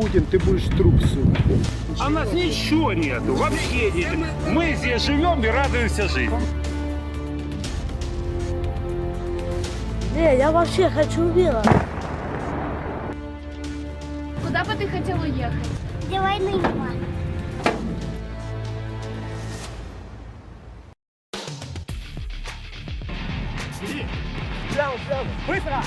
Путин, ты будешь труп суть. А у нас ничего нету, вообще нет. Мы здесь живем и радуемся жизни. Не, я вообще хочу мира. Куда бы ты хотел уехать? Где войны нема. Быстро!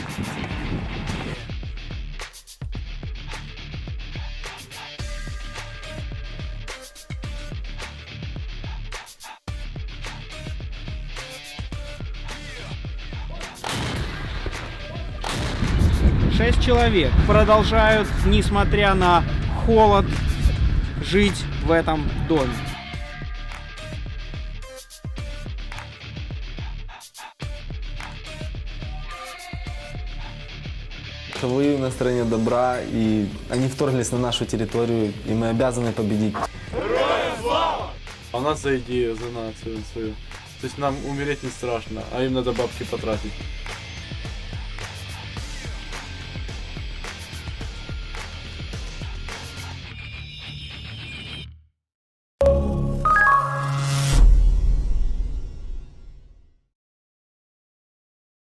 Шесть человек продолжают, несмотря на холод, жить в этом доме. Воюем на стороне добра, и они вторглись на нашу территорию, и мы обязаны победить. А у нас за идею, за нацию свою. То есть нам умереть не страшно, а им надо бабки потратить.